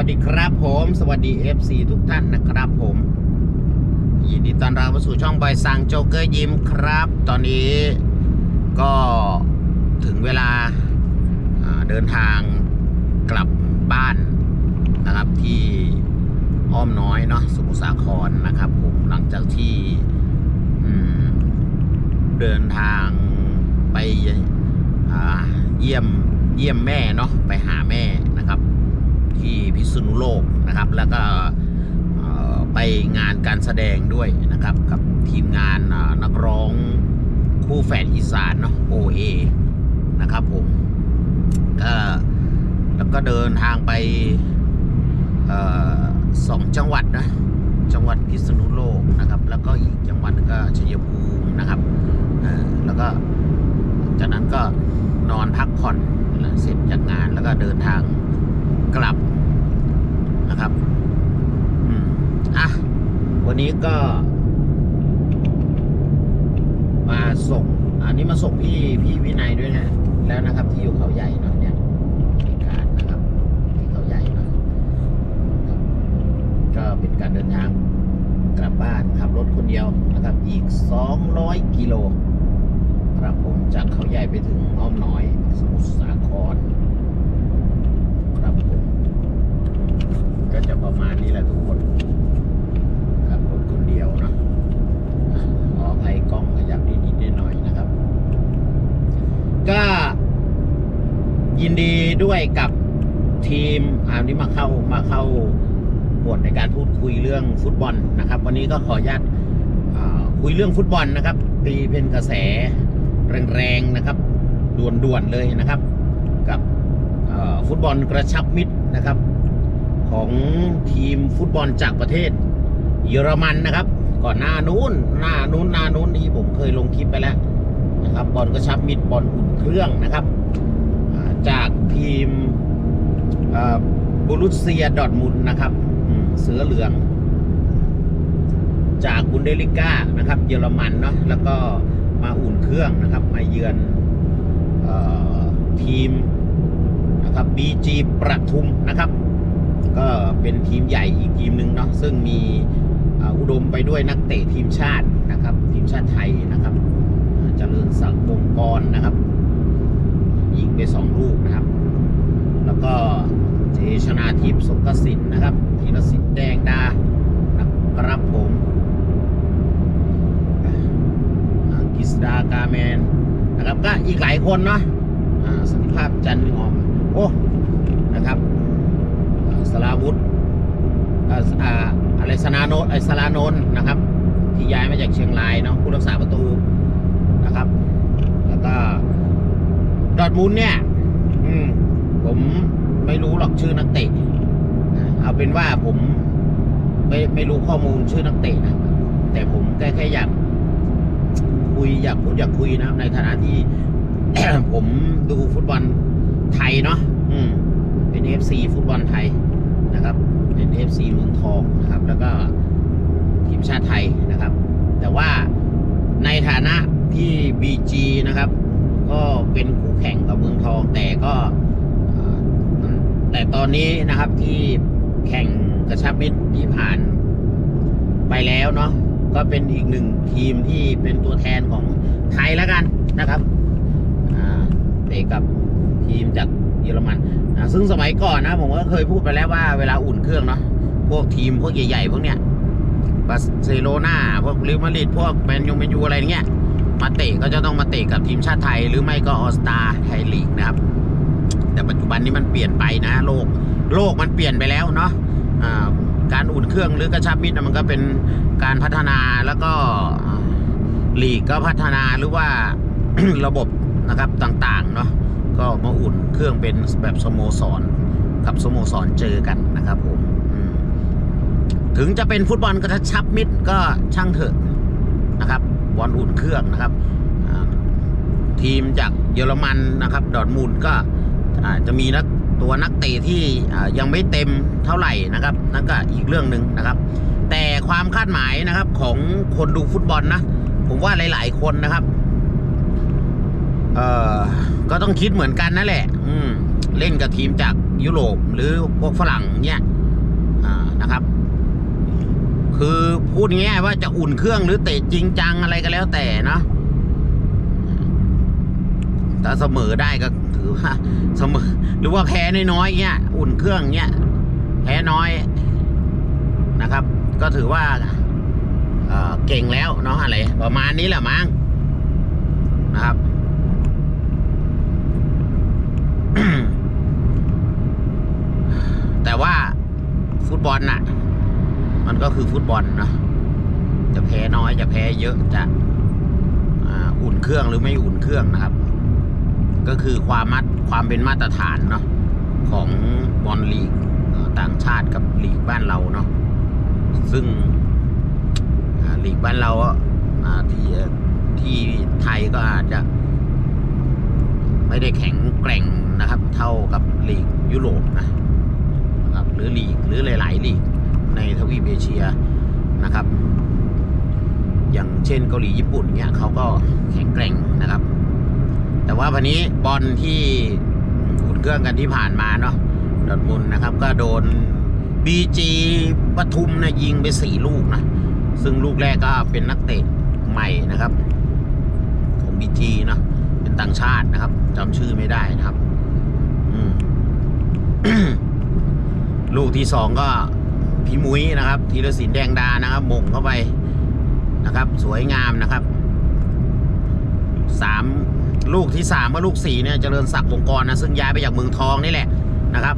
วัสดีครับผม สวัสดี FC ทุกท่านนะครับผม ยินดีต้อนรับเข้าสู่ช่องบอยสังโจเกอร์ยิมครับ ตอนนี้ก็ถึงเวลาเดินทางกลับบ้านนะครับที่อ้อมน้อยเนาะสมุทรสาครนะครับผมหลังจากที่เดินทางไปเยี่ยมเยี่ยมแม่เนาะไปหาแม่ ที่พิษณุโลกนะครับ แล้วก็ไปงานการแสดงด้วยนะครับ กับทีมงานนักร้องคู่แฝดอีสานเนาะ OA นะครับผมก็แล้วก็เดินทางไปออสองจังหวัดนะจังหวัดพิษณุโลกนะครับ แล้วก็อีกจังหวัดหนึงก็ชัยภูมินะครับแล้วก็จากนั้นก็นอนพักผ่อนเสร็จจากงานแล้วก็เดินทาง กลับนะครับอะวันนี้ก็ มาส่ง อันนี้มาส่งพี่พี่วินัยด้วยนะ แล้วนะครับ ที่อยู่เขาใหญ่เนาะเนี่ยมีการนะครับที่เขาใหญ่นะก็เป็นการเดินทางกลับบ้านขับรถคนเดียวนะครับ อีก 200 กิโลครับผมจากเขาใหญ่ไปถึงอ้อมน้อย สมุทรสาคร ครับผม ก็จะประมาณนี้แหละทุกคนขับรถคนเดียวเนะอะขออภัยกล้องขยับนิดๆหน่อยๆนะครับ ก็ยินดีด้วยกับทีมอ่านี้มาเข้ามาเข้าบทในการพูดคุยเรื่องฟุตบอลนะครับ วันนี้ก็ขออนุญาตคุยเรื่องฟุตบอลนะครับตีเป็นกระแสแรงๆนะครับด่วนๆเลยนะครับ กับฟุตบอลกระชับมิตรนะครับ ของทีมฟุตบอลจากประเทศ เยอรมันนะครับ ก่อนหน้านู้นหน้านู้นหน้านู้นนี่ผมเคยลงคลิปไปแล้วนะครับบอลกระชับมิตรบอลอุ่นเครื่องนะครับ จากทีมบูรุสเซียดอทมุนนะครับเสือเหลือง จากบุนเดลิก้านะครับ เยอรมันเนาะแล้วก็มาอุ่นเครื่องนะครับ มาเยือนออทีมนะครับบีจีประทุมนะครับ ก็เป็นทีมใหญ่อีกทีมหนึ่งเนาะซึ่งมีอุดมไปด้วยนักเตะทีมชาตินะครับ ทีมชาติไทยนะครับอ่าเจริญศักดิ์วงกรนะครับ ยิงไปสองลูกนะครับ แล้วก็เจชนาทิพย์สงกสินนะครับธีรศิลป์แดงดานะครับผมกิสดากาแมนนะครับก็อีกหลายคนเนาะสันติภาพจันทร์หอมโอ้นะครับ สลาวุธอ่าอ่าอะไรสนาโนไอสลาโนนท์นะครับ ที่ย้ายมาจากเชียงรายเนาะผู้รักษาประตูนะครับ แล้วก็ดอร์ทมุนเนี่ยอืผมไม่รู้หรอกชื่อนักเตะเอาเป็นว่าผมไม่ไม่รู้ข้อมูลชื่อนักเตะนะแต่ผมแค่แค่อยากคุยอยากพูดอยากคุยนะครับในฐานะที่ ผมดูฟุตบอลไทยเนาะอืม FC ฟุตบอลไทยนะครับ เป็น FC เมืองทองนะครับ แล้วก็ทีมชาติไทยนะครับ แต่ว่าในฐานะที่ BG นะครับ ก็เป็นคู่แข่งกับเมืองทอง แต่ก็แต่ตอนนี้นะครับที่แข่งกระชับมิตรที่ผ่านไปแล้วเนาะก็เป็นอีกหนึ่งทีมที่เป็นตัวแทนของไทยแล้วกันนะครับเตะกับทีมจากเยอรมัน ซึ่งสมัยก่อนนะผมก็เคยพูดไปแล้วว่าเวลาอุ่นเครื่องเนาะพวกทีมพวกใหญ่ๆพวกเนี้ยบาร์เซโลนาพวกเรอัลมาริดพวกแมนยูแมนยูอะไรเงี้ยมาเตะก็จะต้องมาเตะกับทีมชาติไทย หรือไม่ก็ออสตาไทยลีกนะครับ แต่ปัจจุบันนี้มันเปลี่ยนไปนะ โลกโลกมันเปลี่ยนไปแล้วเนาะอ่าการอุ่นเครื่องหรือกระชับมิตรมันก็เป็นการพัฒนาแล้วก็ลีกก็พัฒนาหรือว่าระบบนะครับต่างๆเนาะ ก็มาอุ่นเครื่องเป็นแบบสโมสรกับสโมสรเจอกันนะครับผมถึงจะเป็นฟุตบอลกระชับมิตรก็ช่างเถอะนะครับ บอลอุ่นเครื่องนะครับ ทีมจากเยอรมันนะครับ ดอร์ทมุนด์ก็จะมีนักตัวนักเตะที่ยังไม่เต็มเท่าไหร่นะครับนั่นก็อีกเรื่องหนึ่งนะครับ แต่ความคาดหมายนะครับของคนดูฟุตบอลนะ ผมว่าหลาย ๆ คนนะครับ เออก็ต้องคิดเหมือนกันนั่นแหละ อืม เล่นกับทีมจากยุโรปหรือพวกฝรั่งเนี่ยนะครับ คือพูดง่ายว่าจะอุ่นเครื่องหรือเตะจริงจังอะไรก็แล้วแต่เนาะถ้าเสมอได้ก็ถือว่าเสมอ หรือว่าแพ้น้อยๆเงี้ย อุ่นเครื่องเงี้ยแพ้น้อยนะครับ ก็ถือว่าเเก่งแล้วเนาะอะไร ประมาณนี้แหละมั้งนะครับ แต่ว่าฟุ ตบอลน่ะ มันก็คือฟุตบอลเนาะจะแพ้น้อยจะแพ้เยอะจะอ่าอุ่นเครื่องหรือไม่อุ่นเครื่องนะครับ ก็คือความมัดความเป็นมาตรฐานเนาะของบอลลีกต่างชาติกับลีกบ้านเราเนาะซึ่งลีกบ้านเราอ่าที่ที่ไทยก็อาจจะ ไม่ได้แข็งแกร่งนะครับ เท่ากับลีกยุโรปนะ หรือลีกหรือหลายๆลีกในทวีปเอเชียนะครับ อย่างเช่นเกาหลีญี่ปุ่นเนี่ยเขาก็แข็งแกร่งนะครับ แต่ว่าวันนี้บอลที่อุ่นเครื่องกันที่ผ่านมาเนาะดอร์ทมุนนะครับ ก็โดนบีจีปทุมนะยิงไปสี่ลูกนะซึ่งลูกแรกก็เป็นนักเตะใหม่นะครับ ของบีจีเนาะเป็นต่างชาตินะครับจำชื่อไม่ได้นะครับ อืม ลูกที่สองก็พี่มุ้ยนะครับธีรศิลป์แดงดานะครับมงเข้าไปนะครับ สวยงามนะครับสามลูกที่สามกับลูกสี่เนี่ยเจริญศักดิ์วงกรนะซึ่งย้ายไปจากเมืองทองนี่แหละนะครับ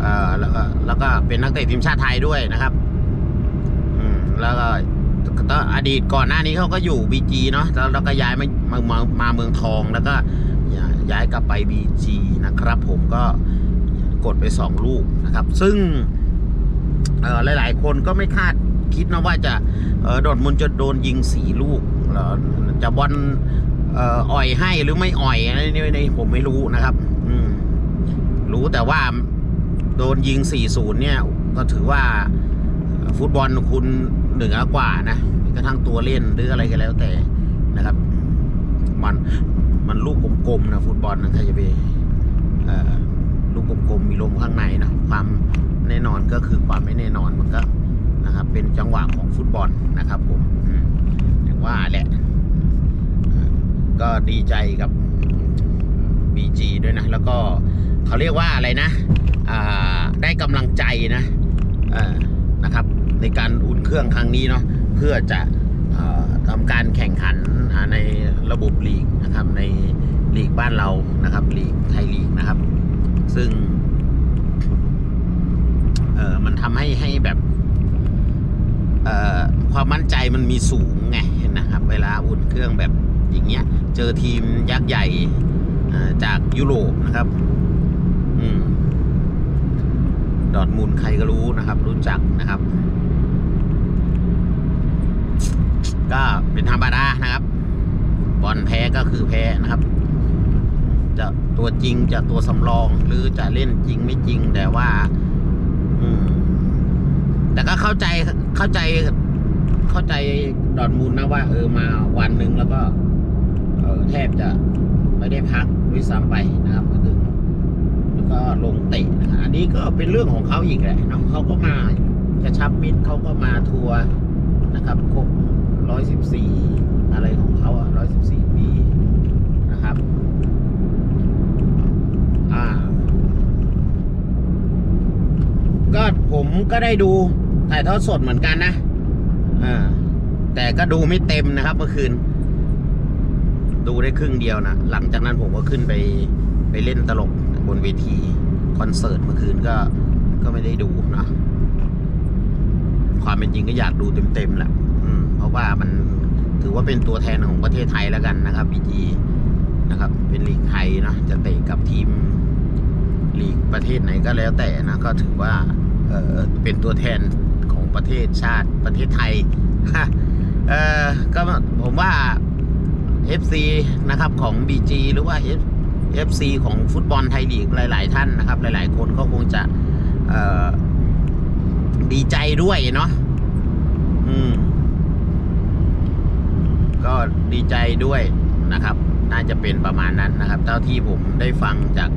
เอ่อแล้วก็แล้วก็เป็นนักเตะทีมชาติไทยด้วยนะครับอืมแล้วก็ก็อดีตก่อนหน้านี้เขาก็อยู่บีจีเนาะแล้วแล้วก็ย้ายมามามามาเมืองทองแล้วก็ย้ายกลับไปบีจีนะครับ ผมก็ กดไปสองลูกนะครับ ซึ่งหลาย ๆ คนก็ไม่คาดคิดนะว่าจะโดดมุนจะโดนยิงสี่ลูกจะบอลอ่อยให้หรือไม่อ่อยนนี้ในผมไม่รู้นะครับ อืรู้แต่ว่าโดนยิง4-0เนี่ย ก็ถือว่าฟุตบอลคุณเหนือกว่านะกระทั่งตัวเล่นหรืออะไรก็แล้วแต่นะครับ มันมันลูกกลมๆนะฟุตบอลนะใครจะไปเอ่อลูกก ลมๆมีลมข้างในนะความแน่นอนก็คือความไม่แน่นอนมันก็นะครับเป็นจังหวะของฟุตบอลนะครับผมอือย่างว่าแหละ ก็ดีใจกับ BG ด้วยนะ แล้วก็เขาเรียกว่าอะไรนะได้กำลังใจนะนะครับ ในการอุ่นเครื่องครั้งนี้เนาะเพื่อจะอทำการแข่งขันในระบบลีกนะครับในลีกบ้านเรานะครับลีกไทยลีกนะครับ ซึ่ง เออมันทำให้ให้แบบเอ่อความมั่นใจมันมีสูงไงนะครับ เวลาอุ่นเครื่องแบบอย่างเงี้ย เจอทีมยักษ์ใหญ่จากยุโรปนะครับ อืมดอร์ทมุนด์ใครก็รู้นะครับ รู้จักนะครับ ก็เป็นธรรมดานะครับ บอลแพ้ก็คือแพ้นะครับ จะตัวจริงจะตัวสำรองหรือจะเล่นจริงไม่จริงแต่ว่า แต่ก็เข้าใจเข้าใจ เข้าใจดอร์ทมุนด์นะว่า เออมาวันหนึ่งแล้วก็เออแทบจะไม่ได้พักด้วยซ้ำไปนะครับมาถึงแล้วก็ลงเตะนะครับอันนี้ก็เป็นเรื่องของเขาอีกแหละเนาะเขาก็มากระชับมิตรเขาก็มาทัวร์นะครับครบร้อยสิบสี่อะไรของเขาอะร้อยสิบสี่ปีนะครับ อ่า ก็ผมก็ได้ดูถ่ายทอดสดเหมือนกันนะอ่าแต่ก็ดูไม่เต็มนะครับเมื่อคืน ดูได้ครึ่งเดียวนะหลังจากนั้นผมก็ขึ้นไปไปเล่นตลกบนเวทีคอนเสิร์ตเมื่อคืนก็ก็ไม่ได้ดูนะความเป็นจริงก็อยากดูเต็มๆแหละเพราะว่ามันถือว่าเป็นตัวแทนของประเทศไทยแล้วกันนะครับบีจีนะครับ เป็นลีกไทยนะจะเตะกับทีมลีกประเทศไหนก็แล้วแต่นะก็ถือว่า เเป็นตัวแทนของประเทศชาติประเทศไทยก็ผมว่า FC นะครับของ BG หรือว่า FC ของฟุตบอลไทยลีกหลาย ๆ ท่านนะครับ หลาย ๆ คนก็คงจะดีใจด้วยเนาะก็ดีใจด้วยนะครับ น่าจะเป็นประมาณนั้นนะครับ เท่าที่ผมได้ฟังจาก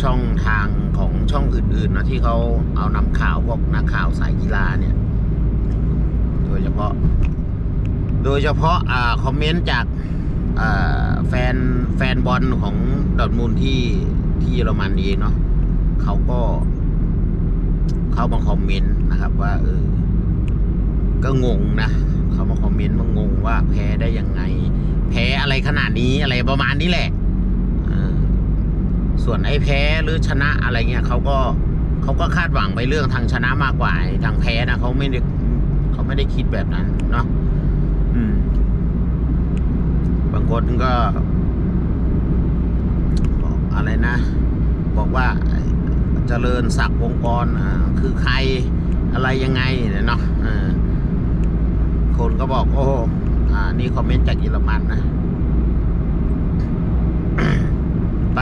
ช่องทางของช่องอื่นๆนะที่เขาเอานำข่าวพวกนักข่าวสายกีฬาเนี่ย โดยเฉพาะ โดยเฉพาะอ่าคอมเมนต์จากาแฟนแฟนบอลของดอทมุนด์ที่ที่เยอรมันเองเนาะเขาก็ เข้ามาคอมเมนต์นะครับว่าเออก็งงนะ เขามาคอมเมนต์มางงว่าแพ้ได้ยังไง แพ้อะไรขนาดนี้อะไรประมาณนี้แหละ ส่วนไอ้แพ้หรือชนะอะไรเงี้ยเขาก็เขาก็คาดหวังไปเรื่องทางชนะมากกว่าทางแพ้นะเขาไม่ได้เขาไม่ได้คิดแบบนั้นเนาะอืม บางคนก็บอกอะไรนะ บอกว่าเจริญศักดิ์วงกรคือใครอะไรยังไงเนาะคนก็บอกโอ้อ่านี่คอมเมนต์จากเยอรมันนะ ไป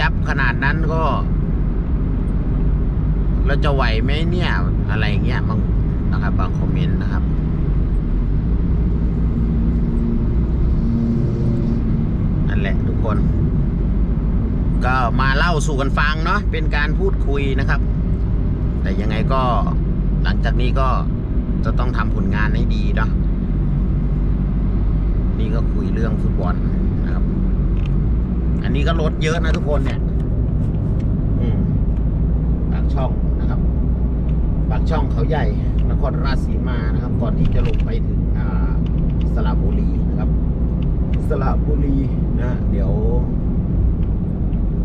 ยับขนาดนั้นก็ เราจะไหวไหมเนี่ย อะไรเงี้ยบางนะครับ บางคอมเมนต์นะครับนั่นแหละทุกคน ก็มาเล่าสู่กันฟังเนาะเป็นการพูดคุยนะครับ แต่ยังไงก็หลังจากนี้ก็จะต้องทำผลงานให้ดีเนาะนี่ก็คุยเรื่องฟุตบอล อันนี้ก็รถเยอะนะทุกคนเนี่ยอืมปากช่องนะครับปากช่องเขาใหญ่นครราชสีมานะครับ ก่อนที่จะลงไปถึงอ่าสระบุรีนะครับ สระบุรีนะ เดี๋ยว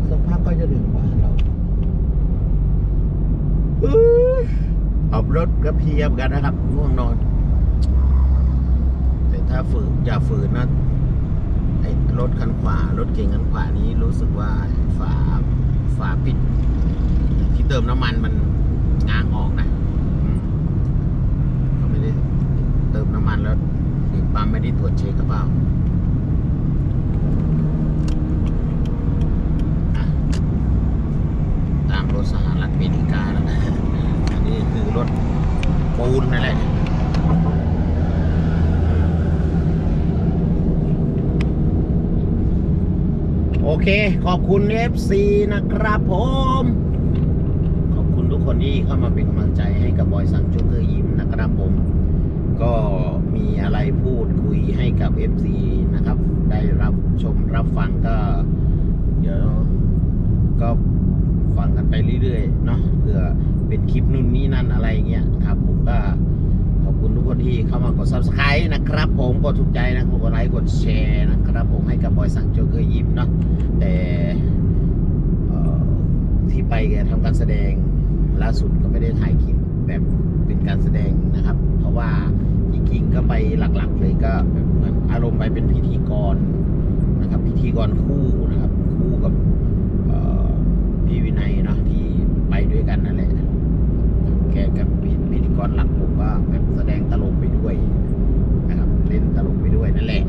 สักพักก็จะถึงบ้านเราอื้อขับรถกระเพียบกันนะครับง่วงนอน แต่ถ้าฝืนอย่าฝืนนะไอ้ รถคันขวารถเก่งคันขวานี้รู้สึกว่าฝาฝาปิด ที่เติมน้ำมันมันง้างออกนะเขาไม่ได้เติมน้ำมันแล้วปั๊มไม่ได้ตรวจเช็คกระเปล่าตามรถสหรัฐอเมริกาแล้วนะอันนี้คือรถปูนนั่นแหละ โอ เค ขอบคุณ FC นะครับผม ขอบคุณทุกคนที่เข้ามาเป็นกำลังใจให้กับบอยสังจกเกอร์ยิมนะครับผม ก็มีอะไรพูดคุยให้กับ FC นะครับ ได้รับชมรับฟังก็ เดี๋ยวก็ฟังกันไปเรื่อยๆเนาะเผื่อเป็นคลิปนู่นนี่นั่นอะไรเงี้ยครับ ผมก็ อบคุณทุกคนที่เข้ามากด subscribe นะครับผมกดถูกใจนะกดไลค์กดแชร์นะครับผมให้กับบอยสังโจเกอร์ยิมเนาะแต่ที่ไปแกทำการแสดงล่าสุดก็ไม่ได้ถ่ายคลิปแบบเป็นการแสดงนะครับ เพราะว่าจริงๆก็ไปหลักๆเลยก็เหมือนอารมณ์ไปเป็นพิธีกรนะครับพิธีกรคู่นะครับ คู่กับพี่วินัยเนาะที่ไปด้วยกันนั่นแหละ แกกับพิพิธีกรหลักผมก็แบบแสดงตลกไปด้วยนะครับเล่นตลกไปด้วยนั่นแหละ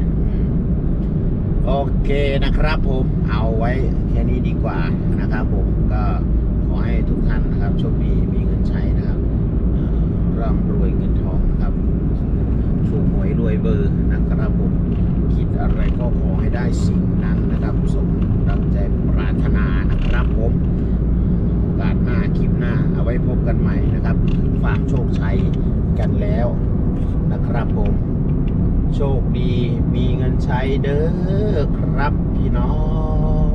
โอเคนะครับผมเอาไว้แค่นี้ดีกว่านะครับผมก็ขอให้ทุกท่านนะครับโชคดีมีเงินใช้นะครับร่ำรวยเงินทองนะครับถูกหวยรวยเบอร์นะครับผมคิดอะไรก็ขอให้ได้สิ่งนั้นนะครับสมดังใจปรารถนานะครับผมโอกาสหน้าคลิปหน้าเอาไว้พบกันใหม่ ความโชคชัยกันแล้วนะครับผม โชคดีมีเงินใช้เด้อครับพี่น้อง